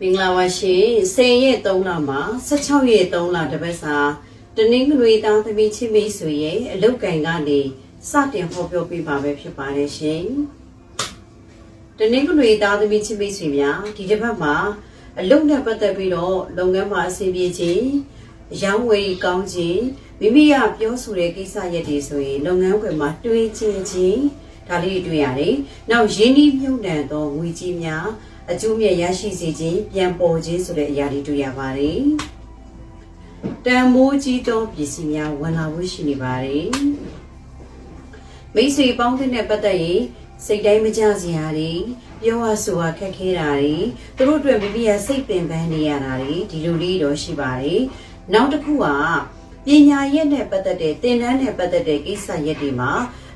မင်္ဂလာပါရှင်10ရက်3လမှာ16ရက်3လတပတ်စာတနင်္ဂနွေသားသမီးချင်းမိတ်ဆွေရဲ့အလုတ်ကင်ကနေစတင်ဟောပြောပေးပါပဲဖြစ်ပါတယ်ရှင်တနင်္ဂနွေသားသမီးချင်းမိတ်ဆွေများဒီတစ်ပတ်မှာအလုတ်နဲ့ပတ်သက်ပြီးတော့လုပ်ငန်းမှာအဆင်ပြေခြင်းအရောင်းဝယ်ကောင်းခြင်းမိမိကပြောဆိုတဲ့ကိစ္စရက်တွေဆိုရင်လုပ်ငန်းခွင်မှာတွေးခြင်းခြင်းဒါလေးတွေတွေ့ရတယ်။နောက်ရင်းနှီးမြှုပ်နှံသောငွေကြီးများ အကျိုးမြတ်ရရှိစေခြင်းပြန်ပေါ်ခြင်းဆိုတဲ့အရာတွေတွေ့ရပါတယ်။တန်မိုးကြီးသောပစ္စည်းများဝင်လာဖို့ရှိနေပါတယ်။မိတ်ဆွေပေါင်းတဲ့ပတ်သက်ရင်စိတ်တိုင်းမကြစရာတွေပြောရဆိုရခက်ခဲတာတွေသူတို့အတွက်မိမိရဲ့စိတ်ပင်ပန်းနေရတာတွေဒီလိုလေးတော့ရှိပါတယ်။နောက်တစ်ခုကပညာရက်နဲ့ပတ်သက်တဲ့သင်တန်းနဲ့ပတ်သက်တဲ့ကိစ္စရက်တွေမှာ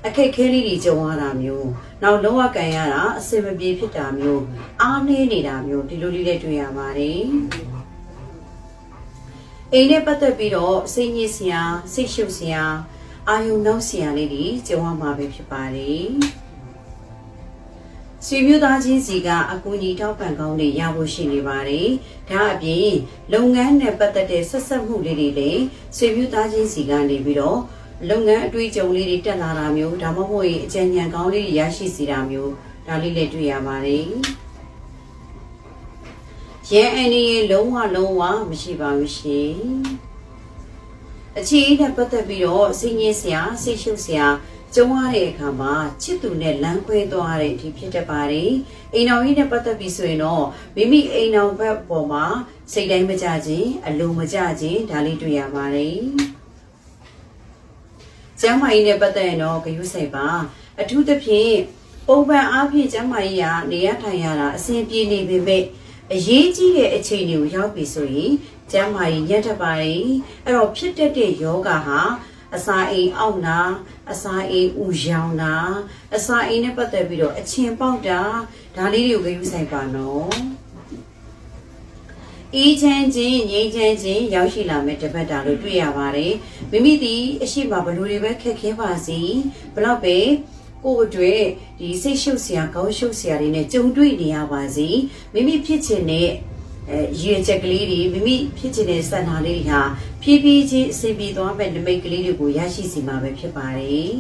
အခက်ခဲလေးတွေကြုံရတာမျိုး နောက်လောကကန်ရတာအစင်မပြေဖြစ်တာမျိုးအားနည်းနေတာမျိုးဒီလိုလေးတွေတွေ့ရပါတယ်အိမ်နဲ့ပတ်သက်ပြီးတော့စိတ်ညစ်စရာစိတ်ရှုပ်စရာအာယုံနောက်စရာလေးတွေကြုံရမှာပဲဖြစ်ပါတယ်ဆွေမျိုးသားချင်းစီကအကူအညီထောက်ပံ့ကောင်းတွေရဖို့ရှိနေပါတယ်။ဒါအပြင်လုပ်ငန်းနဲ့ပတ်သက်တဲ့ဆက်ဆက်မှုလေးတွေလည်းဆွေမျိုးသားချင်းစီကနေပြီးတော့ လုပ်ငန်းအတွေ့အကြုံလေးတွေတက်လာတာမျိုးဒါမှမဟုတ်ရင်အကြံဉာဏ်ကောင်းလေးတွေရရှိစေတာမျိုးဒါလေးလည်းတွေ့ရပါတယ်။ရဲအန်ဒီရဲ့လုံးဝလုံးဝမရှိပါဘူးရှင်။အခြေအနေနဲ့ပတ်သက်ပြီးတော့စိတ်ညစ်စရာစိတ်ရှုပ်စရာကြုံရတဲ့အခါမှာချစ်သူနဲ့လမ်းခွဲသွားတဲ့အထိဖြစ်တတ်ပါတယ်။အိမ်တော်ကြီးနဲ့ပတ်သက်ပြီးဆိုရင်တော့မိမိအိမ်တော်ဘက်ပေါ်မှာစိတ်တိုင်းမကြခြင်းအလိုမကြခြင်းဒါလေးတွေ့ရပါတယ်။ ကျမ်းမာရေးနဲ့ပတ်သက်ရင်တော့ဂရုစိုက်ပါအထူးသဖြင့်ပုံပန်အားဖြင့်ကျမ်းမာရေးကနေရထိုင်ရတာအဆင်ပြေနေပေမဲ့အရေးကြီးတဲ့အခြေအနေကိုရောက်ပြီဆိုရင်ကျမ်းမာရေးညံ့ထပ်ပါတယ်အဲ့တော့ဖြစ်တတ်တဲ့ယောဂဟာအစာအိမ်အောက်နာအစာအိမ်ဥယောင်နာအစာအိမ်နဲ့ပတ်သက်ပြီးတော့အချင်ပေါက်တာဒါလေးတွေကိုဂရုစိုက်ပါနော် အေးချမ်းခြင်းငြိမ်းချမ်းခြင်းရောက်ရှိလာမဲ့တပတ်တာလို့တွေ့ရပါတယ်မိမိဒီအရှိမဘလို့တွေပဲခက်ခဲပါစေဘလောက်ပဲကိုယ့်အတွက်ဒီစိတ်ရှုပ်စရာကောင်းရှုပ်စရာတွေနဲ့ကြုံတွေ့နေရပါစေမိမိဖြစ်ချင်တဲ့အဲရည်ချက်ကလေးတွေမိမိဖြစ်ချင်တဲ့စံနာလေးတွေဟာဖြည်းဖြည်းချင်းအစီပြေသွားမဲ့နမိတ်ကလေးတွေကိုရရှိစီမှာပဲဖြစ်ပါတယ်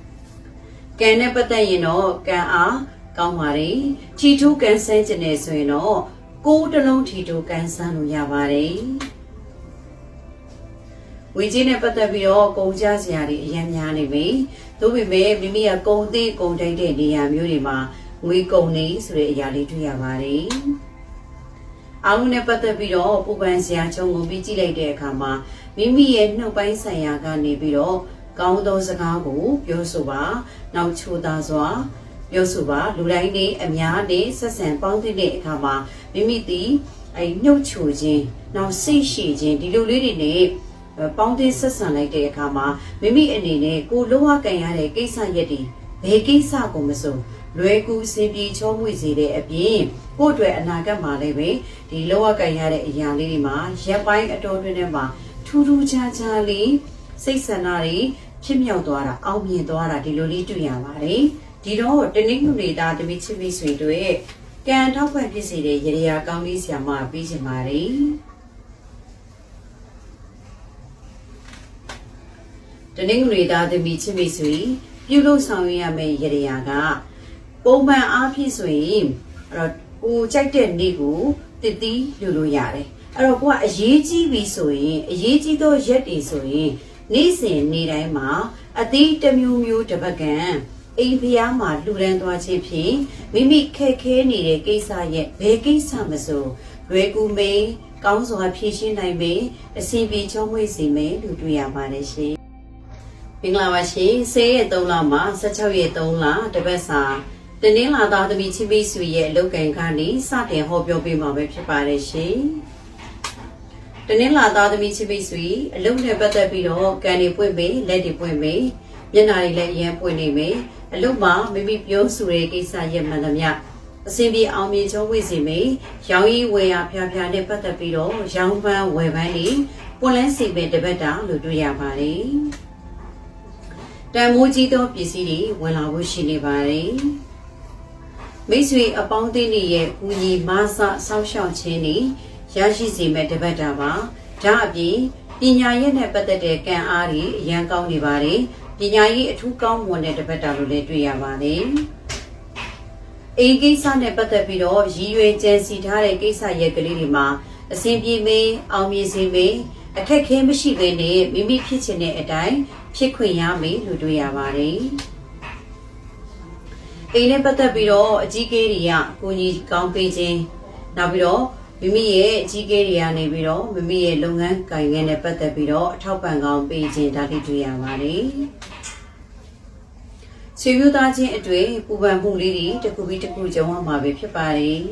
။ကံနဲ့ပတ်သက်ရင်တော့ကံအားကောင်းပါတယ်။ချီထူးကံဆန်းကျင်နေဆိုရင်တော့ ကိုယ်တစ်လုံးထီထူးကံဆန်းလို့ရပါတယ်။ဝေကြီးနဲ့ပတ်သက်ပြီးတော့ကုန်ကြစရာတွေအများများနေပြီ။သို့ပေမဲ့မိမိကကုံသိကုံတိုက်တဲ့နေရာမျိုးတွေမှာငွေကုန်နေဆိုတဲ့အရာလေးတွေ့ရပါတယ်။အားလုံးနဲ့ပတ်သက်ပြီးတော့ပူပန်စရာချုံကိုပြီးကြည့်လိုက်တဲ့အခါမှာမိမိရဲ့နှုတ်ပိုင်းဆိုင်ရာကနေပြီးတော့ကောင်းသောစကားကိုပြောဆိုပါနောက်ချိုသားစွာ ပြောဆိုပါလူတိုင်းနေအများနေဆက်ဆံပေါင်းသင့်တဲ့အခါမှာမိမိသည်အဲနှုတ်ချိုခြင်းနောက်စိတ်ရှိခြင်းဒီလိုလေးတွေနဲ့ပေါင်းသင်းဆက်ဆံလိုက်တဲ့အခါမှာမိမိအနေနဲ့ကိုလောကကန်ရတဲ့ကိစ္စရက်တွေဘယ်ကိစ္စကိုမဆိုလွယ်ကူစင်ပြေချောမွေ့စေတဲ့အပြင်ကိုယ့်အတွက်အနာဂတ်မှာလည်းပဲဒီလောကကန်ရတဲ့အရာလေးတွေမှာရက်ပိုင်းအတော်တွင်းထဲမှာထူးထူးခြားခြားလေးစိတ်ဆန္ဒတွေဖြစ်မြောက်သွားတာအောင်မြင်သွားတာဒီလိုလေးတွေ့ရပါတယ် ဒီတော့တနည်းနည်းသားတပိချစ်ပိဆွေတို့ရဲ့ကံထောက်ပံ့ဖြစ်စေတဲ့ရေရာကောင်းလေးဆရာမပြီးချင်ပါတယ်တနင်္ဂနွေသားသမီးချစ်မိတ်ဆွေပြုလို့ဆောင်ရွက်ရမယ့်ရေရာကပုံမှန်အားဖြင့်ဆိုရင်အဲ့တော့ကိုကြိုက်တဲ့နေ့ကိုတည်တည်လူလို့ရတယ်အဲ့တော့ကိုကအရေးကြီးပြီဆိုရင်အရေးကြီးသောရက်တွေဆိုရင်နေ့စဉ်နေ့တိုင်းမှာအသီးတစ်မျိုးမျိုးတစ်ပတ်ကန် အိမ်ဖျားမှာလှူဒန်းသွားခြင်းဖြင့်မိမိခက်ခဲနေတဲ့ကိစ္စရဲ့ဘယ်ကိစ္စမဆိုလွယ်ကူမေးကောင်းစွာဖြေရှင်းနိုင်ပေအစီအပြေချုံးမွေ့စေမယ်လို့တွေ့ရပါတယ်ရှင်မင်္ဂလာပါရှင်10ရက်3လမှာ16ရက်3လတပတ်စာတနင်္လာသားသမီးချင်းမိတ်ဆွေရဲ့အလုပ်ကံကနေစတင်ဟောပြောပေးမှာပဲဖြစ်ပါတယ်ရှင်တနင်္လာသားသမီးချင်းမိတ်ဆွေအလုပ်နဲ့ပတ်သက်ပြီးတော့ကံတွေပွင့်ပေးလက်တွေပွင့်ပေးမျက်နှာတွေလည်းအရင်ပွင့်နေမယ် အလုပ်မှာမိမိပြောဆိုတဲ့ကိစ္စရဲ့မှန်သမျှအစဉ်ပြေအောင်မြင်ချုံးဝေစီမေရောင်းရီဝယ်ရဖျားဖျားနဲ့ပတ်သက်ပြီးတော့ရောင်းပန်းဝယ်ပန်းတွေပွန်လန်းစီပင်တပတ်တာလို့တွေ့ရပါတယ်တန်မိုးကြီးသောပစ္စည်းတွေဝင်လာဖို့ရှိနေပါတယ်မိတ်ဆွေအပေါင်းအသင်းတွေရဲ့ကူညီမဆဆောက်ရှောက်ခြင်းတွေရရှိစေမဲ့တပတ်တာပါဒါအပြင်ပညာရေးနဲ့ပတ်သက်တဲ့ကံအားတွေအရန်ကောင်းနေပါတယ် ပညာရေးအထူးကောင်းမွန်တဲ့တပတ်တာလို့လည်းတွေ့ရပါတယ်အိမ်ကိစ္စနဲ့ပတ်သက်ပြီးတော့ရည်ရွယ်ကြံစီထားတဲ့ကိစ္စရဲ့ကလေးတွေမှာအစဉ်ပြေမေးအောင်မြင်စေမေးအခက်ခဲမရှိဘဲနဲ့မိမိဖြစ်ချင်တဲ့အတိုင်းဖြစ်ခွင့်ရမေးလို့တွေ့ရပါတယ်အိမ်နဲ့ပတ်သက်ပြီးတော့အကြီးအကဲတွေကကိုကြီးကောင်းပေးခြင်းနောက်ပြီးတော့ မိမိရဲ့အကြီးအကဲတွေကနေပြီးတော့မိမိရဲ့လုပ်ငန်းကိုင်ငန်းနဲ့ပတ်သက်ပြီးတော့အထောက်ပံ့ကောင်းပေးခြင်းဒါလေးတွေ့ရပါတယ်ဆွေမျိုးသားချင်းအတွေ့ပူပန်မှုလေးတွေတစ်ခုပြီးတစ်ခုကြုံရမှာပဲဖြစ်ပါတယ်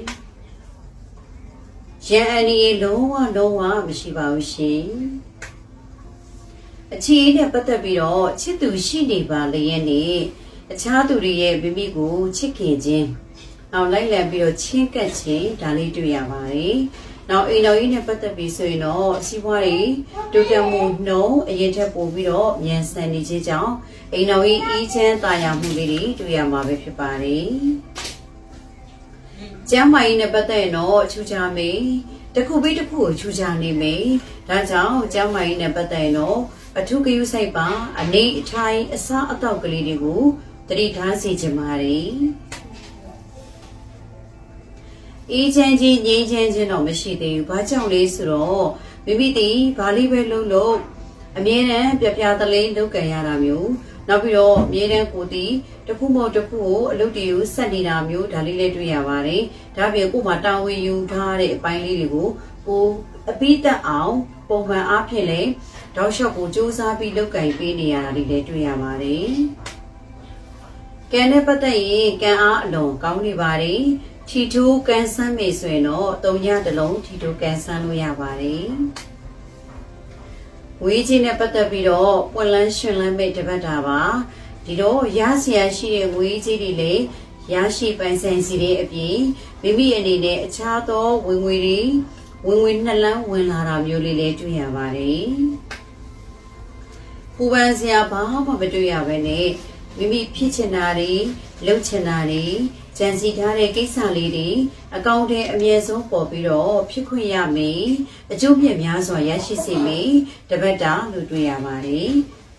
ရန်အန်ဒီရဲ့လုံးဝလုံးဝမရှိပါဘူးရှင်အချီးနဲ့ပတ်သက်ပြီးတော့ချစ်သူရှိနေပါလေရဲ့နဲ့အခြားသူတွေရဲ့မိမိကိုချစ်ခင်ခြင်း နောက်လိုက်လံပြီးတော့ချင်းကပ်ခြင်းဒါလေးတွေ့ရပါတယ်နောက်အိမ်တော်ကြီးနဲ့ပတ်သက်ပြီးဆိုရင်တော့အစည်းအဝေးတွေဒုက္ခမှုနှုံအရင်ထက်ပိုပြီးတော့မြန်ဆန်နေခြင်းကြောင့်အိမ်တော်ကြီးအေးချမ်းသာယာမှုလေးတွေတွေ့ရမှာပဲဖြစ်ပါတယ်ကျမ်းမာရေးနဲ့ပတ်သက်ရင်တော့အချူချာမေးတစ်ခုပြီးတစ်ခုကိုချူချာနေမေးဒါကြောင့်ကျမ်းမာရေးနဲ့ပတ်သက်ရင်တော့အထူးဂရုစိုက်ပါအနေအထိုင်အစားအသောက်ကလေးတွေကိုတတိထားစီခြင်းပါတယ် အေးချမ်းခြင်းငြိမ်းချမ်းခြင်းတော့မရှိသေးဘူး။ဘာကြောင့်လဲဆိုတော့မိမိဒီဘာလေးပဲလုပ်လို့အမြဲတမ်းပြပြသလေးလုပ်ကြရတာမျိုးနောက်ပြီးတော့အမြဲတမ်းကိုတီတစ်ခုမဟုတ်တစ်ခုကိုအလုပ်တွေကိုဆက်နေတာမျိုးဒါလေးလည်းတွေ့ရပါတယ်။ဒါပြင်ကို့မှာတာဝန်ယူထားတဲ့အပိုင်းလေးတွေကိုကိုအပိတက်အောင်ပုံမှန်အားဖြင့်လည်းတောက်လျှောက်ကိုစူးစမ်းပြီးလုပ်ကင်ပေးနေရတာလေးလည်းတွေ့ရပါတယ်။ကံနဲ့ပတ်သက်ရင်ကံအားအလွန်ကောင်းနေပါတယ်။ ထီထိုးကန်ဆန်းမေဆိုရင်တော့သုံးရတစ်လုံးထီထိုးကန်ဆန်းလို့ရပါတယ်။ဝေးကြီးနဲ့ပတ်သက်ပြီးတော့ပွင့်လန်းရှင်လန်းမိတ်တပတ်တာပါ။ဒီတော့ရစရာရှိတဲ့ဝေးကြီးတွေလည်းရရှိပိုင်ဆိုင်စီတဲ့အပြင်မိမိအနေနဲ့အခြားသောဝင်ငွေတွေဝင်ငွေနှလန်းဝင်လာတာမျိုးလေးလည်းတွေ့ရပါတယ်။ပူပန်စရာဘာမှမတွေ့ရဘဲနဲ့ မိမိဖြစ်ချင်တာတွေလုပ်ချင်တာတွေကြံစီထားတဲ့ကိစ္စလေးတွေအကောင့်ထဲအမြဲဆုံးပေါ်ပြီးတော့ဖြစ်ခွင့်ရမယ်အကျိုးမြတ်များစွာရရှိစေမယ်တပတ်တာလို့တွေ့ရပါတယ်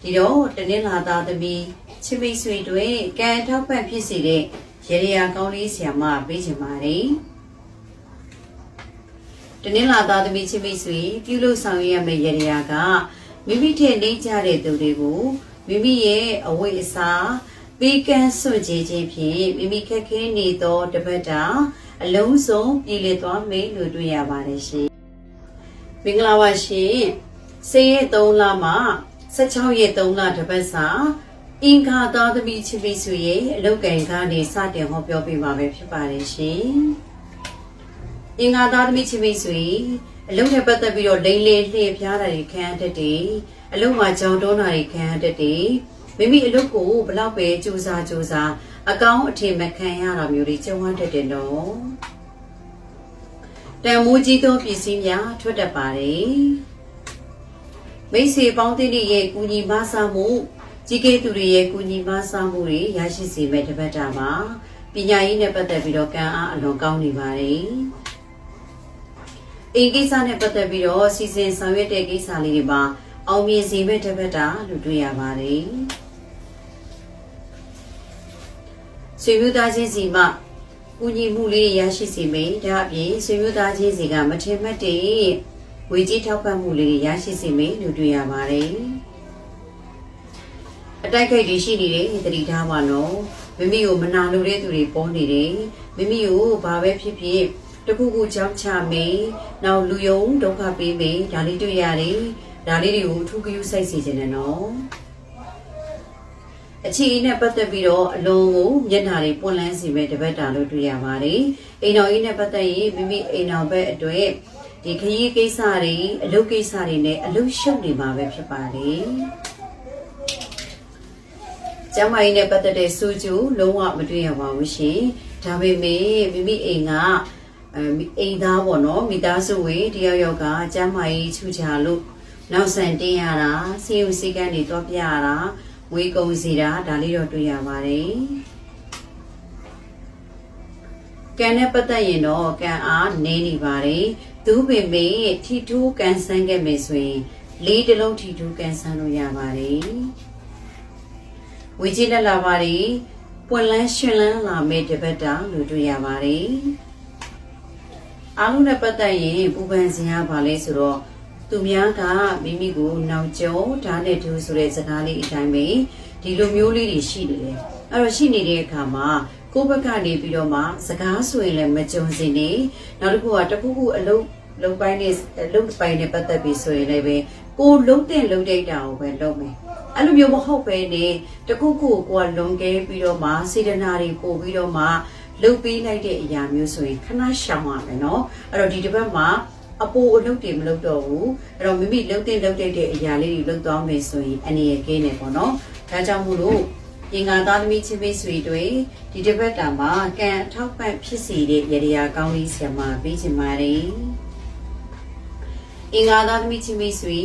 ဒီတော့တနင်္လာသားသမီးချစ်မိတ်ဆွေတွေကံထောက်ပံ့ဖြစ်စေတဲ့ရေရရာကောင်းလေးဆရာမပေးချင်ပါတယ်တနင်္လာသားသမီးချစ်မိတ်ဆွေပြုလုပ်ဆောင်ရမယ့်ရေရာကမိမိထည့်နေကြတဲ့သူတွေကို မိမိရဲ့အဝိအစားပေးကမ်းစွန့်ကြခြင်းဖြင့်မိမိခက်ခဲနေသောတပတ်တာအလုံးစုံပြည်လည်သွားမယ်လို့တွေ့ရပါတယ်ရှင်။မင်္ဂလာပါရှင်။စေရက်3လမှ16ရက်3လတပတ်စာအင်္ဂါသားသမီးချစ်ပြီးဆိုရဲ့အလုတ်ကန်ကနေစတင်ဟောပြောပေးမှာပဲဖြစ်ပါတယ်ရှင်။အင်္ဂါသားသမီးချစ်ပြီးဆိုအလုတ်နဲ့ပတ်သက်ပြီးတော့လိမ့်လေလှည့်ဖျားတာတွေခံရတတ်တယ်။ အလုတ်မှာကြောင်တွန်းတာတွေခံရတတ်တယ်။မိမိအလုပ်ကိုဘလောက်ပဲကြိုးစားကြိုးစားအကောင်းအထင်မခံရတာမျိုးတွေကြုံရတတ်တယ်နော်တန်မိုးကြီးသောပစ္စည်းများထွက်တတ်ပါတယ်မိတ်ဆွေပေါင်းသင်းရဲ့ကူညီမဆာမှုကြီးကဲသူတွေရဲ့ကူညီမဆာမှုတွေရရှိစေမဲ့တပတ်တာမှာပညာရေးနဲ့ပတ်သက်ပြီးတော့ကံအားအလွန်ကောင်းနေပါတယ်အင်ကိစ္စနဲ့ပတ်သက်ပြီးတော့စီစဉ်ဆောင်ရွက်တဲ့ကိစ္စလေးတွေမှာ အောင်မြင်စေမဲ့တပတ်တာလို့တွေ့ရပါတယ်ဆွေမျိုးသားချင်းစီမှကူညီမှုလေးရရှိစေမယ်ဒါအပြင်ဆွေမျိုးသားချင်းစီကမထင်မှတ်တဲ့ဝေကြီးထောက်ပံ့မှုလေးရရှိစေမယ်လို့တွေ့ရပါတယ်အတိုက်ခိုက်တွေရှိနေတယ်သတိထားပါနော်မိမိကိုမနာလိုတဲ့သူတွေပေါ်နေတယ်မိမိကိုဘာပဲဖြစ်ဖြစ်တခုခုကြောက်ချမေးနောက်လူယုံဒုက္ခပေးမေးဒါလေးတွေ့ရတယ် ဒါလေးတွေကိုအထူးဂရုစိုက်စေချင်တယ်နော်အခြေအနေနဲ့ပတ်သက်ပြီးတော့အလုံးကိုမျက်နှာတွေပွင့်လန်းစီမဲ့တပတ်တာလို့တွေ့ရပါတယ်အိမ်တော်ကြီးနဲ့ပတ်သက်ရင်မိမိအိမ်တော်ဘက်အတွက်ဒီခရီးကိစ္စတွေအလုပ်ကိစ္စတွေနဲ့အလုပ်ရှုပ်နေမှာပဲဖြစ်ပါတယ်ကျမကြီးနဲ့ပတ်သက်တဲ့စူးကျူလုံးဝမတွေ့ရပါဘူးရှင်ဒါပေမဲ့မိမိအိမ်ကအဲအိမ်သားပေါ့နော်မိသားစုဝင်တယောက်ယောက်ကကျမကြီးချူချာလို့ နောက်ဆန်တင်းရတာစီယူစီကန်တွေတော့ပြရတာဝေးကုံစီတာဒါလေးတော့တွေ့ရပါတယ်ကံနဲ့ပတ်သက်ရင်တော့ကံအားနေနေပါတယ်သူပင်မေထီထူးကန်ဆန်းခဲ့မယ်ဆိုရင်လေးတစ်လုံးထီထူးကန်ဆန်းလို့ရပါတယ်ဝီကြီးလက်လာပါတယ်ပွင့်လန်းရှင်လန်းလာမယ့်တပတ်တာလို့တွေ့ရပါတယ်အားလုံးနဲ့ပတ်သက်ရင်ပူပန်စရာပါလဲဆိုတော့ သူများကမိမိကိုနောက်ကျောဓာတ်နဲ့ထူးဆိုတဲ့စကားလေးအတိုင်းပဲဒီလိုမျိုးလေးတွေရှိနေတယ်အဲ့တော့ရှိနေတဲ့အခါမှာကိုယ့်ဘက်ကနေပြီးတော့မှစကားဆိုရင်လည်းမကြုံစင်နေနောက်တစ်ခုကတစ်ခုခုအလုပ်လုပ်ပိုင်းနဲ့အလုပ်ပိုင်းနဲ့ပတ်သက်ပြီးဆိုရင်လည်းပဲကိုလုံးတဲ့လုံးတိတ်တာကိုပဲလုပ်မယ်အဲ့လိုမျိုးမဟုတ်ပဲနေတခုခုကိုကိုကလွန်ကဲပြီးတော့မှစေတနာတွေပို့ပြီးတော့မှလှုပ်ပေးလိုက်တဲ့အရာမျိုးဆိုရင်ခဏရှောင်ရမယ်နော်အဲ့တော့ဒီတစ်ပတ်မှာ အပိုအလုပ်တွေမလုပ်တော့ဘူးအဲ့တော့မိမိလှုပ်တဲ့လှုပ်တဲ့အရာလေးတွေလှုပ်သွားမယ်ဆိုရင်အနေရကင်းနေပေါ့နော်ဒါကြောင့်မို့လို့ပြင်ကာသားသမီးချင်းမိတ်ဆွေတွေဒီတစ်ပတ်တာမှာကံအထောက်ပံ့ဖြစ်စီတဲ့ရတရားကောင်းလေးဆရာမပေးချင်ပါတယ်အင်္ဂါသားသမီးချင်းမိတ်ဆွေ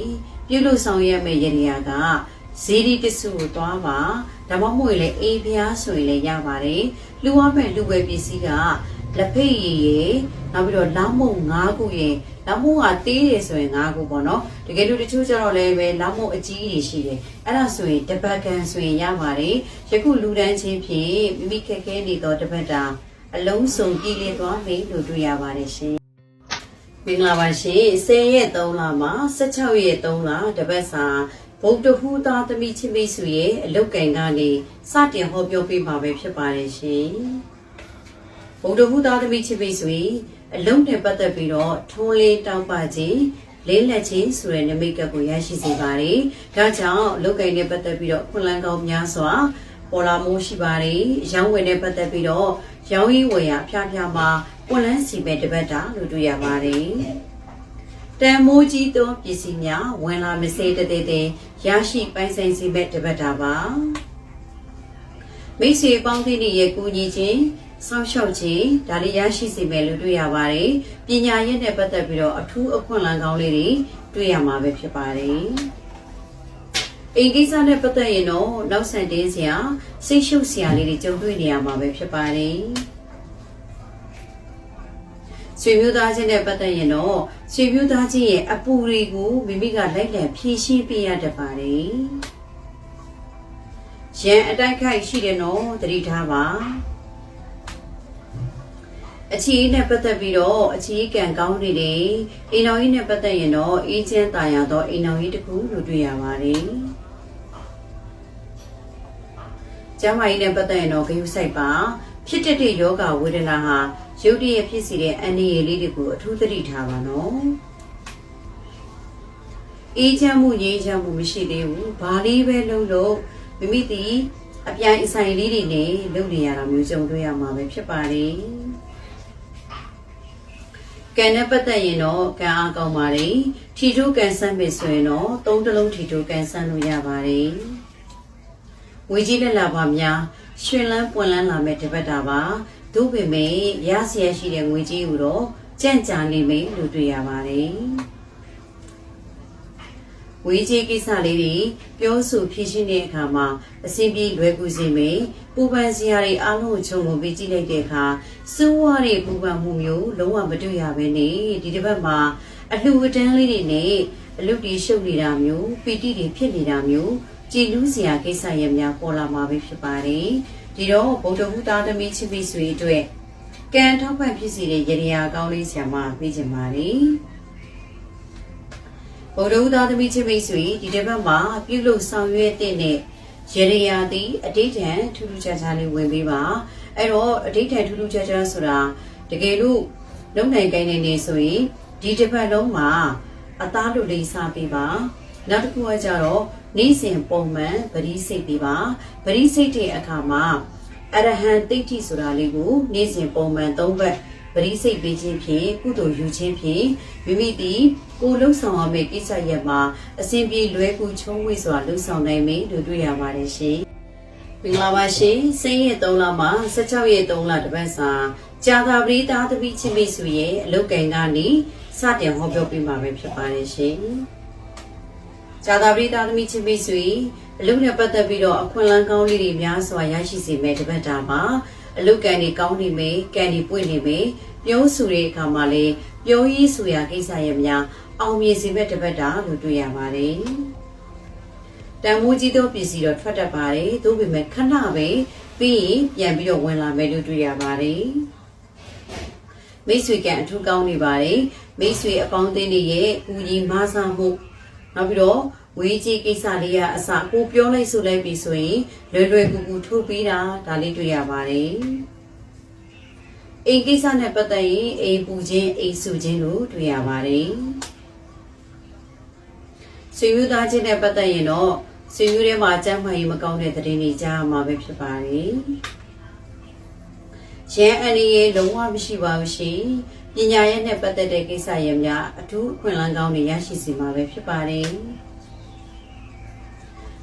ပြုလို့ဆောင်ရွက်မယ့်ရတရားကဇီဒီတစုကိုသွားပါဒါမှမဟုတ်ရင်လည်းအေးဖျားဆိုရင်လည်းရပါတယ်လူဝမဲ့လူပဲပစ္စည်းက လက်ဖိတ်ရည်ရယ်နောက်ပြီးတော့လောင်းမုံ၅ခုရယ်လောင်းမုံကတေးရယ်ဆိုရင်၅ခုပေါ့နော်တကယ်လို့တချို့ကျတော့လည်းပဲလောင်းမုံအကြီးကြီးရှိတယ်အဲ့ဒါဆိုရင်တပတ်ကန်ဆိုရင်ရပါတယ်ယခုလူတန်းချင်းဖြင့်မိမိခက်ခဲနေသောတပတ်တာအလုံးစုံကြည်လည်သွားပြီလို့တွေ့ရပါတယ်ရှင်မင်္ဂလာပါရှင်10ရက်3လမှာ16ရက်3လတပတ်စာဗုဒ္ဓဟူသားသမီးချင်းမိတ်ဆွေရဲ့အလုတ်ကင်ကနေစတင်ဟောပြောပေးမှာပဲဖြစ်ပါတယ်ရှင် ဗုဒ္ဓဟူသားသမီးချင်းမိတ်ဆွေအလုံးနဲ့ပတ်သက်ပြီးတော့ထုံးလေးတောက်ပခြင်းလေးလက်ချင်းဆိုတဲ့နမိတ်ကပ်ကိုရရှိစေပါတယ်ဒါကြောင့်အလုတ်ကင်နဲ့ပတ်သက်ပြီးတော့ခွန်လန်းကောင်းများစွာပေါ်လာမိုးရှိပါတယ်ရောင်းဝယ်နဲ့ပတ်သက်ပြီးတော့ရောင်းရင်းဝယ်ရဖျားဖျားမှာပွန်လန်းစီပဲတပတ်တာလို့တွေ့ရပါတယ်တန်မိုးကြီးသောပစ္စည်းများဝင်လာမစေတသေးသေးရရှိပိုင်ဆိုင်စီပဲတပတ်တာပါမိတ်ဆွေပေါင်းသင်းရဲ့ကူညီခြင်း စောင့်ရှောက်ခြင်းဒါလေးရရှိစေမယ်လို့တွေ့ရပါတယ်ပညာရေးနဲ့ပတ်သက်ပြီးတော့အထူးအခွင့်အလမ်းကောင်းလေးတွေတွေ့ရမှာပဲဖြစ်ပါတယ်အိမ်ကိစ္စနဲ့ပတ်သက်ရင်တော့နောက်ဆန်တင်းစရာစိတ်ရှုပ်စရာလေးတွေကြုံတွေ့နေရမှာပဲဖြစ်ပါတယ်ဆွေမျိုးသားချင်းနဲ့ပတ်သက်ရင်တော့ဆွေမျိုးသားချင်းရဲ့အပူတွေကိုမိမိကလိုက်လံဖြည့်ရှင်းပေးရတတ်ပါတယ်။ရန်အတိုက်ခိုက်ရှိတယ်နော်သတိထားပါ။ အချီနဲ့ပတ်သက်ပြီးတော့အချီကံကောင်းနေတယ်။အိမ်တော်ကြီးနဲ့ပတ်သက်ရင်တော့အေးချမ်းတာယာတော့အိမ်တော်ကြီးတစ်ခုလို့တွေ့ရပါတယ်။ကျမ်းမာရေးနဲ့ပတ်သက်ရင်တော့ဂရုစိုက်ပါဖြစ်တဲ့တဲ့ယောဂဝေဒနာဟာရုပ်တရက်ဖြစ်စီတဲ့အန္တရာယ်လေးတွေကိုအထူးသတိထားပါနော်အေးချမ်းမှုငြိမ်းချမ်းမှုမရှိသေးဘူးဘာလေးပဲလုပ်လို့မိမိဒီအပြိုင်အဆိုင်လေးတွေနဲ့လုပ်နေရတာမျိုးကြုံတွေ့ရမှာပဲဖြစ်ပါတယ် ကံနဲ့ပတ်သက်ရင်တော့ကံအားကောင်းပါတယ်ထီထိုးကံဆန်းမယ်ဆိုရင်တော့သုံးတလုံးထီထိုးကံဆန်းလို့ရပါတယ်ဝေကြီးလက်လာပါများရွှင်လန်းပွင့်လန်းလာမဲ့တပတ်တာပါသို့ပေမဲ့ရဆရရှိတဲ့ငွေကြေးကိုတော့ကြန့်ကြာနေမယ်လို့တွေ့ရပါတယ် ဝေးကြီးကိစ္စလေးတွေပြောဆိုဖြည့်ရှင်းတဲ့အခါမှာအစဉ်ပြေလွယ်ကူစေမယ်ပူပန်စရာတွေအားလုံးကိုခြုံငုံပြီးကြည့်လိုက်တဲ့အခါစိုးဝါးတွေပူပန်မှုမျိုးလုံးဝမတွေ့ရဘဲနဲ့ဒီတစ်ပတ်မှာအလှူအတန်းလေးတွေနဲ့အလုပ်တွေရှုပ်နေတာမျိုးပီတိတွေဖြစ်နေတာမျိုးကြည်လူးစရာကိစ္စရပ်များပေါ်လာမှာပဲဖြစ်ပါတယ်ဒီတော့ဗုဒ္ဓဟူသားသမီးချစ်ပြီးဆွေအတွက်ကံထောက်ပံ့ဖြစ်စီတဲ့ရတရားကောင်းလေးဆရာမပေးချင်ပါတယ် ဗုဒ္ဓဟူသားသမီးချစ်ပြီးဆွေဒီတစ်ပတ်မှာပြုလုပ်ဆောင်ရွက်တဲ့နဲ့ရတရားသည်အတိတ်ထံထူးထူးခြားခြားလေးဝင်ပေးပါအဲ့တော့အတိတ်ထံထူးထူးခြားခြားဆိုတာတကယ်လို့လုံနိုင်ကိုင်းနေနေဆိုရင်ဒီတစ်ပတ်လုံးမှာအသားလူလေးစားပေးပါနောက်တစ်ခုကကြတော့နေ့စဉ်ပုံမှန်ပရိစိတ်ပေးပါပရိစိတ်တဲ့အခါမှာအရဟံတိဋ္ဌိဆိုတာလေးကိုနေ့စဉ်ပုံမှန်၃ဘက်ပရိစိတ်ပေးခြင်းဖြင့်ကုသိုလ်ယူခြင်းဖြင့်မိမိသည် ကိုလှုပ်ဆောင်ရမယ့်ကိစ္စရပ်မှာအစဉ်ပြေလွဲကူချုံးဝေစွာလှုပ်ဆောင်နိုင်မယ်လို့တွေ့ရပါတယ်ရှင်မင်္ဂလာပါရှင်စင်းရက်3လမှာ16ရက်3လတပတ်စာကြာသာပရိသားသမီးချင်းမိတ်ဆွေရဲ့အလုတ်ကင်ကနေစတင်ဟောပြောပေးမှာပဲဖြစ်ပါတယ်ရှင်ကြာသာပရိသားသမီးချင်းမိတ်ဆွေအလုပ်နဲ့ပတ်သက်ပြီးတော့အခွင့်အလမ်းကောင်းလေးတွေများစွာရရှိစေမယ့်တပတ်တာမှာအအလုတ်ကန်တွေကောင်းနေမယ်ကန်တွေပွင့်နေမယ်ပြောဆိုတဲ့အခါမှာလေပြောရေးဆိုရာကိစ္စရများ အောင်မြင်စေမဲ့တစ်ပတ်တာလို့တွေ့ရပါတယ်တန်မိုးကြီးသောပစ္စည်းတော့ထွက်တတ်ပါတယ်သို့ပေမဲ့ခဏပဲပြီးရင်ပြန်ပြီးတော့ဝင်လာမယ်လို့တွေ့ရပါတယ်မိတ်ဆွေကန်အထူးကောင်းနေပါတယ်မိတ်ဆွေအပေါင်းအသင်းတွေရဲ့ကူညီမဆာမှုနောက်ပြီးတော့ဝေးကြီးကိစ္စလေးရအစကိုပြောလိုက်ဆိုလိုက်ပြီဆိုရင်လွယ်လွယ်ကူကူထုတ်ပြီးတာဒါလေးတွေ့ရပါတယ်အိမ်ကိစ္စနဲ့ပတ်သက်ရင်အိမ်ပူခြင်းအိမ်စုခြင်းလို့တွေ့ရပါတယ် ဆွေမျိုးသားချင်းနဲ့ပတ်သက်ရင်တော့ဆွေမျိုးထဲမှာအကျမ်းမှန်ရင်မကောင်းတဲ့သတင်းတွေကြားရမှာပဲဖြစ်ပါတယ်ရန်အန်ရီရဲ့လုံးဝမရှိပါဘူးရှင်ပညာရဲ့နဲ့ပတ်သက်တဲ့ကိစ္စရဲ့များအထူးအခွင့်အလမ်းကောင်းတွေရရှိစီမှာပဲဖြစ်ပါတယ်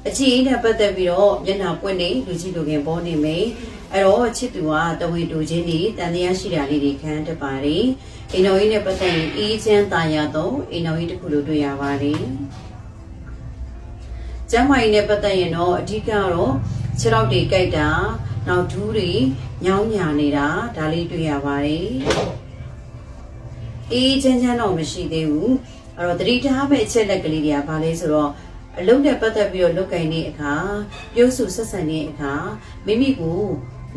အချီအနဲ့ပတ်သက်ပြီးတော့မျက်နှာပွင့်နေလူကြီးလူငယ်ပေါ်နေမယ်အဲ့တော့ချစ်သူကတဝင်းတူချင်းတွေတန်တရားရှိတာလေးတွေခံတတ်ပါတယ်အိမ်တော်ကြီးနဲ့ပတ်သက်ရင်အေးချမ်းသာရတော့အိမ်တော်ကြီးတစ်ခုလိုတွေ့ရပါတယ် ကျမ်းမာရေးနဲ့ပတ်သက်ရင်တော့အဓိကတော့ခြေထောက်တွေကြိုက်တာနောက်ဒူးတွေညောင်းညာနေတာဒါလေးတွေ့ရပါတယ်အေးချမ်းချမ်းတော့မရှိသေးဘူးအဲ့တော့တတိထားမဲ့အချက်လက်ကလေးတွေကဘာလဲဆိုတော့အလုံးနဲ့ပတ်သက်ပြီးတော့လုတ်ကင်တဲ့အခါပြုတ်စုဆက်ဆံတဲ့အခါမိမိကို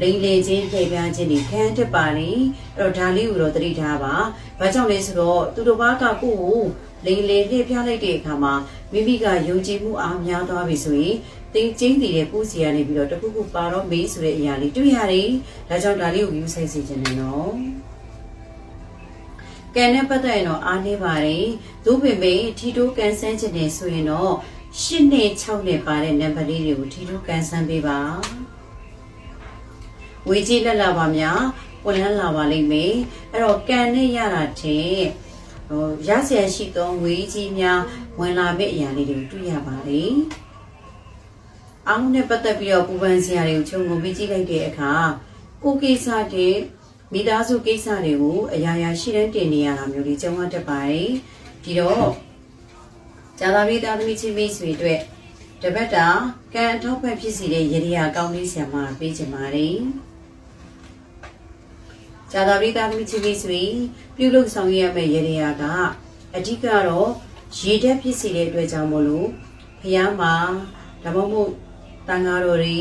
လိန်လေချင်းပြေပြားခြင်းတွေခံတတ်ပါလေအဲ့တော့ဒါလေးကိုတော့တတိထားပါဘာကြောင့်လဲဆိုတော့သူတို့ဘာကကိုယ့်ကိုလိန်လေလှည့်ပြလိုက်တဲ့အခါမှာ မိမိကယုံကြည်မှုအားများသွားပြီဆိုရင်တင်းကျင်းတည်တဲ့ကိုယ်စီရနေပြီးတော့တခုခုပါတော့မေးဆိုတဲ့အရာလေးတွေ့ရတယ်ဒါကြောင့်ဒါလေးကိုယူဆိုင်စေချင်တယ်နော်ကံနဲ့ပတ်သက်ရင်တော့အားနေပါတယ်သို့ပေမဲ့ထီတိုးကန်ဆန်းခြင်းနေဆိုရင်တော့၈နဲ့6နဲ့ပါတဲ့နံပါတ်လေးတွေကိုထီတိုးကန်ဆန်းပေးပါဝေကြီးလက်လာပါများဝင်လန်းလာပါလိမ့်မယ်အဲ့တော့ကံနဲ့ရတာတဲ့ဟိုရဆရာရှိသောငွေကြီးများ ဝင်လာမယ့်အရာလေးတွေကိုတွေ့ရပါတယ်အားလုံးနဲ့ပတ်သက်ပြီးတော့ပူပန်စရာတွေကိုခြုံငုံပြီးကြည့်လိုက်တဲ့အခါကိုကိစ္စတဲ့မိသားစုကိစ္စတွေကိုအရာရာရှိတဲ့တင်နေရတာမျိုးတွေကြုံရတတ်ပါတယ်ဒီတော့ဇာတာရိသားသမီးချင်းမိတ်ဆွေတို့တပတ်တာကံအထောက်ပံ့ဖြစ်စီတဲ့ရေရာကောင်းလေးဆရာမပေးချင်ပါတယ်ဇာတာရိသားသမီးချင်းမိတ်ဆွေပြုလုပ်ဆောင်ရမယ့်ရေရာကအဓိကတော့ ရေတက်ဖြစ်စီတဲ့အတွက်ကြောင့်မလို့ဖះမှာဒါမှမဟုတ်တန်ဃာတော်တွေ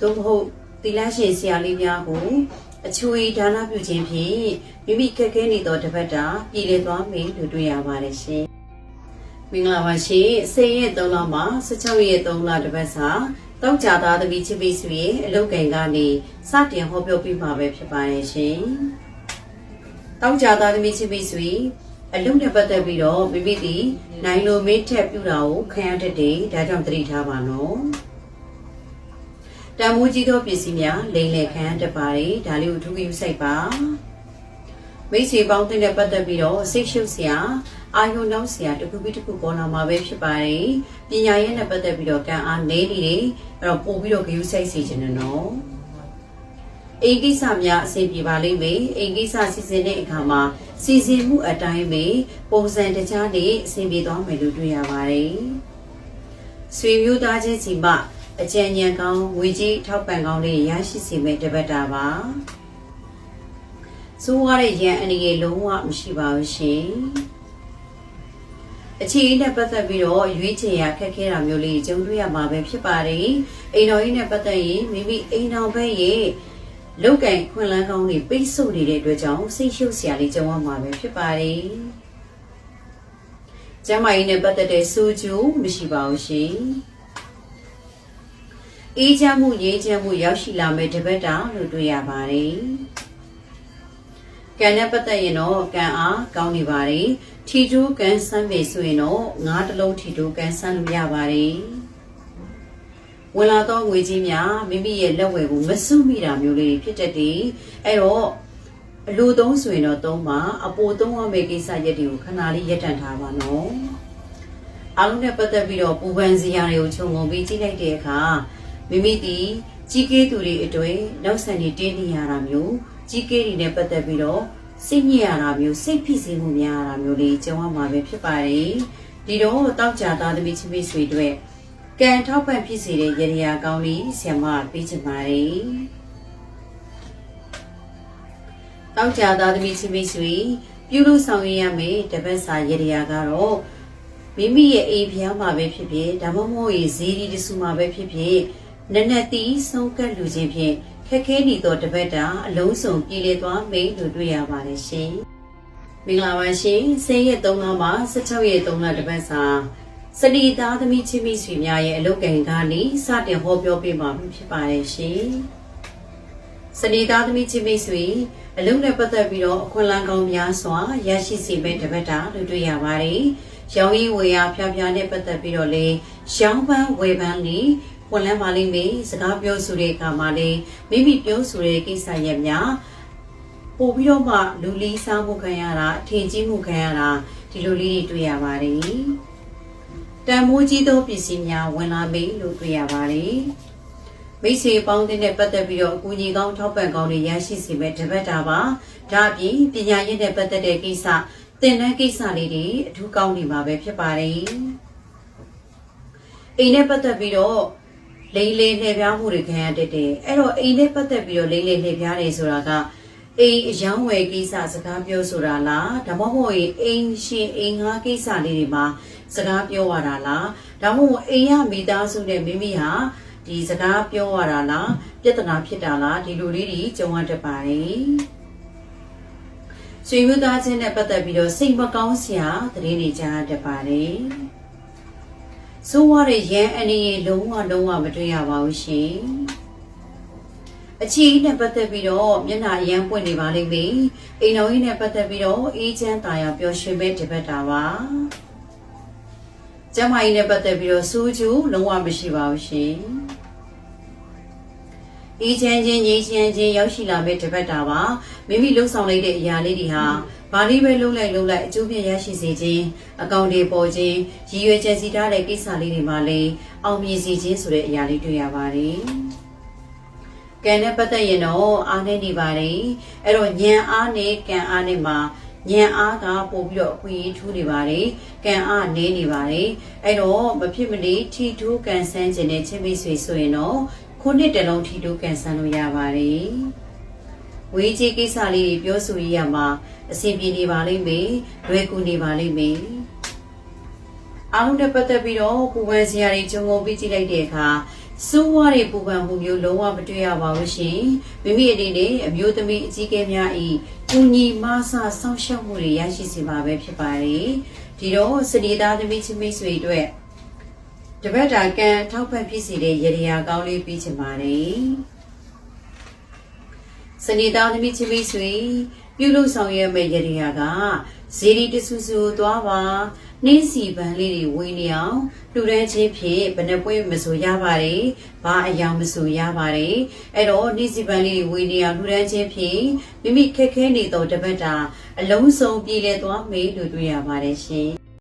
သို့မဟုတ်သီလရှင်ဆရာလေးများကိုအချွေဒါနပြုခြင်းဖြင့်မိမိခက်ခဲနေသောတပတ်တာပြည်လည်သွားမယ်လို့တွေ့ရပါတယ်ရှင်။မင်္ဂလာပါရှင်။စေရက်3လမှာ16ရက်3လတပတ်စာတောက်ကြသားသမီးချစ်ပြီးဆိုရင်အလုတ်ကင်ကနေစတင်ဟောပြောပြမှာပဲဖြစ်ပါတယ်ရှင်။တောက်ကြသားသမီးချစ်ပြီးဆိုရင် အလုံးနဲ့ပတ်သက်ပြီးတော့မိမိဒီနိုင်လိုမေးထက်ပြူတာကိုခံရတတ်တယ်ဒါကြောင့်သတိထားပါနော်တန်မိုးကြီးသောပစ္စည်းများလိမ်လည်ခံရတတ်ပါတယ်ဒါလေးကိုထူးထူးစိုက်ပါမိတ်ဆွေပေါင်းတဲ့ပတ်သက်ပြီးတော့စိတ်ရှုပ်စရာအာယုံနောက်စရာတစ်ခုပြီးတစ်ခုပေါ်လာမှာပဲဖြစ်ပါတယ်ပညာရေးနဲ့ပတ်သက်ပြီးတော့ကံအားနေနေတယ်အဲ့တော့ပို့ပြီးတော့ဂရုစိုက်စီခြင်းနဲ့နော်အိမ်ကိစ္စများအဆင်ပြေပါလိမ့်မယ်အိမ်ကိစ္စစီစဉ်တဲ့အခါမှာ စီစဉ်မှုအတိုင်းပဲပုံစံတခြားနဲ့အဆင်ပြေသွားမယ်လို့တွေ့ရပါတယ်ဆွေမျိုးသားချင်းစီမှအကြံဉာဏ်ကောင်းဝေကြီးထောက်ပံ့ကောင်းလေးရရှိစေမယ့်တပတ်တာပါစိုးရတဲ့ရန်အနေနဲ့လုံးဝမရှိပါဘူးရှင်အခြေအနေနဲ့ပတ်သက်ပြီးတော့ရွေးချယ်ရခက်ခဲတာမျိုးလေးကြုံတွေ့ရမှာပဲဖြစ်ပါတယ်အိမ်တော်ကြီးနဲ့ပတ်သက်ရင်မိမိအိမ်တော်ဘက်ရဲ့ လောက်ကင်ခွင်လန်းကောင်းတွေပိတ်ဆို့နေတဲ့အတွက်ကြောင့်စိတ်ရှုပ်စရာလေးကြုံရမှာပဲဖြစ်ပါတယ်ကျမကြီးနဲ့ပတ်သက်တဲ့စူးကျူးမရှိပါဘူးရှင်အေးချမ်းမှုရေးချမ်းမှုရောက်ရှိလာမဲ့တပတ်တာလို့တွေ့ရပါတယ်ကံနဲ့ပတ်သက်ရင်တော့ကံအားကောင်းနေပါတယ်ထီတိုးကံဆန်းပေဆိုရင်တော့ငါးတလုံးထီတိုးကံဆန်းလို့ရပါတယ် ဝင်လာတော့ငွေကြီးများမိမိရဲ့လက်ဝယ်ကိုမစွမိတာမျိုးလေးဖြစ်တတ်တယ်အဲ့တော့အလိုသုံးဆိုရင်တော့သုံးပါအပိုသုံးရမယ့်ကိစ္စရက်တွေကိုခဏလေးရပ်တန့်ထားပါနော်အားလုံးနဲ့ပတ်သက်ပြီးတော့ပူပန်စရာတွေကိုခြုံငုံပြီးကြည့်လိုက်တဲ့အခါမိမိဒီကြီးကေးသူတွေအတွေ့နောက်ဆန်နေတင်းနေရတာမျိုးကြီးကေးတွေနဲ့ပတ်သက်ပြီးတော့စိတ်ညစ်ရတာမျိုးစိတ်ဖိစီးမှုများရတာမျိုးလေးကြုံရမှာပဲဖြစ်ပါတယ်ဒီတော့တောက်ကြသားသမီးချင်းမိတ်ဆွေတို့ ကံထောက်ပံ့ဖြစ်စေတဲ့ရေရာကောင်းလေးဆရာမပေးချင်ပါတယ်တောက်ကြသားသမီးချင်းမိတ်ဆွေပြုလို့ဆောင်ရွက်ရမယ်တပတ်စာရရကတော့မိမိရဲ့အိမ်ဖျားမှာပဲဖြစ်ဖြစ်ဒါမှမဟုတ်ရေဇီရီတဆူမှာပဲဖြစ်ဖြစ်နက်နက်တီးဆုံးကပ်လူချင်းဖြင့်ခက်ခဲနေသောတပတ်တာအလုံးစုံပြည်လေသွားမိန်လို့တွေ့ရပါတယ်ရှင်မင်္ဂလာပါရှင်ဆယ်ရက်3လမှ16ရက်3လတပတ်စာ စလီသားသမီးချင်းမိတ်ဆွေများရဲ့အလုပ်ကိန်းကနေစတင်ဟောပြောပေးမှာဖြစ်ပါတယ်ရှင်စနေသားသမီးချင်းမိတ်ဆွေအလုံးနဲ့ပတ်သက်ပြီးတော့အခွင့်အလမ်းကောင်းများစွာရရှိစေမယ့်တပတ်တာလို့တွေ့ရပါတယ်။ရောင်းရည်ဝယ်ရဖျားဖျားနဲ့ပတ်သက်ပြီးတော့လေရောင်းပန်းဝယ်ပန်းလေးခွင့်လန်းပါလိမ့်မယ်။စကားပြောဆိုတဲ့အခါမှာလေမိမိပြောဆိုတဲ့ကိစ္စရပ်များပို့ပြီးတော့မှလူလီစားမှုခံရတာအထင်ကြီးမှုခံရတာဒီလိုလေးတွေတွေ့ရပါတယ်။ တန်မိုးကြီးသောပစ္စည်းများဝင်လာပြီလို့တွေ့ရပါတယ်။မိတ်ဆွေပေါင်းတဲ့နဲ့ပတ်သက်ပြီးတော့အကူအညီကောင်းထောက်ပံ့ကောင်းတွေရရှိစေမဲ့တပတ်တာပါဒါအပြင်ပညာရေးနဲ့ပတ်သက်တဲ့ကိစ္စသင်တန်းကိစ္စလေးတွေအထူးကောင်းနေမှာပဲဖြစ်ပါတယ်အိမ်နဲ့ပတ်သက်ပြီးတော့လိမ့်လေလှည့်ပြားမှုတွေခံရတတ်တယ်အဲ့တော့အိမ်နဲ့ပတ်သက်ပြီးတော့လိမ့်လေလှည့်ပြားတယ်ဆိုတာကအိမ်အယောင်းဝယ်ကိစ္စစကားပြောဆိုတာလားဒါမှမဟုတ်ရင်အိမ်ရှင်အိမ်ငါကိစ္စလေးတွေမှာ စကားပြောရတာလားဒါမှမဟုတ်အိမ်ရမိသားစုနဲ့မိမိဟာဒီစကားပြောရတာလားပြဿနာဖြစ်တာလားဒီလိုလေးတွေကြုံရတတ်ပါတယ်ဆွေမျိုးသားချင်းနဲ့ပတ်သက်ပြီးတော့စိတ်မကောင်းစရာသတင်းတွေကြားရတတ်ပါတယ်ဆိုးဝါးတဲ့ရန်အနေနဲ့လုံးဝလုံးဝမတွေ့ရပါဘူးရှင်အချီနဲ့ပတ်သက်ပြီးတော့မျက်နှာအရန်ပွင့်နေပါလိမ့်မယ်အိမ်တော်ကြီးနဲ့ပတ်သက်ပြီးတော့အေးချမ်းသာယာပျော်ရွှင်မဲ့တပတ်တာပါ ကျမကြီးနဲ့ပတ်သက်ပြီးတော့စူးကျူးလုံးဝမရှိပါဘူးရှင်အေးချမ်းခြင်းငြိမ်းချမ်းခြင်းရောက်ရှိလာမဲ့တပတ်တာပါမိမိလှုပ်ဆောင်လိုက်တဲ့အရာလေးတွေဟာဘာလေးပဲလုံးလိုက်လုံးလိုက်အကျိုးပြရရှိစေခြင်းအကောင့်တွေပေါ်ခြင်းရည်ရွယ်ချက်စီထားတဲ့ကိစ္စလေးတွေမှာလည်းအောင်မြင်စေခြင်းဆိုတဲ့အရာလေးတွေ့ရပါတယ်ကံနဲ့ပတ်သက်ရင်တော့အားနေနေပါတယ်အဲ့တော့ဉာဏ်အားနဲ့ကံအားနဲ့မှာ ဉာဏ်အားကပို့ပြီးတော့အခွင့်အရေးထူးနေပါတယ်ကံအားနည်းနေပါတယ်အဲ့တော့မဖြစ်မနေထီထူးကန်ဆန်းခြင်းနဲ့ချင်းမိတ်ဆွေဆိုရင်တော့ခုနှစ်တလုံးထီထူးကန်ဆန်းလို့ရပါတယ်ဝေးကြီးကိစ္စလေးတွေပြောဆိုရရမှာအဆင်ပြေနေပါလိမ့်မယ်လွယ်ကူနေပါလိမ့်မယ်အားလုံးနဲ့ပတ်သက်ပြီးတော့ပူပန်စရာတွေဂျုံငုံပြီးကြည့်လိုက်တဲ့အခါစိုးဝါးတွေပူပန်မှုမျိုးလုံးဝမတွေ့ရပါဘူးရှင်မိမိအနေနဲ့အမျိုးသမီးအကြီးအကဲများဤ ကုညီမဆဆောင်းရှောက်မှုတွေရရှိစေမှာပဲဖြစ်ပါတယ်ဒီတော့စနေသားသမီးချင်းမိတ်ဆွေတို့တပတ်တာကံထောက်ပံ့ဖြစ်စေတဲ့ရေရာကောင်းလေးပြီးချင်ပါတယ်စနေသားသမီးချင်းမိတ်ဆွေပြုလုပ်ဆောင်ရမယ့်ရေရာကဇီရီတဆူဆူသွားပါ နှင်းစီပန်းလေးတွေဝေးနေအောင်လူတန်းချင်းဖြင့်ဘယ်နှပွဲမဆိုရပါတယ်။ဘာအယောင်မဆိုရပါတယ်။အဲ့တော့နှင်းစီပန်းလေးတွေဝေးနေအောင်လူတန်းချင်းဖြင့်မိမိခက်ခဲနေသောတပတ်တာအလုံးစုံပြည်လဲသွားမေးလို့တွေ့ရပါတယ်ရှင်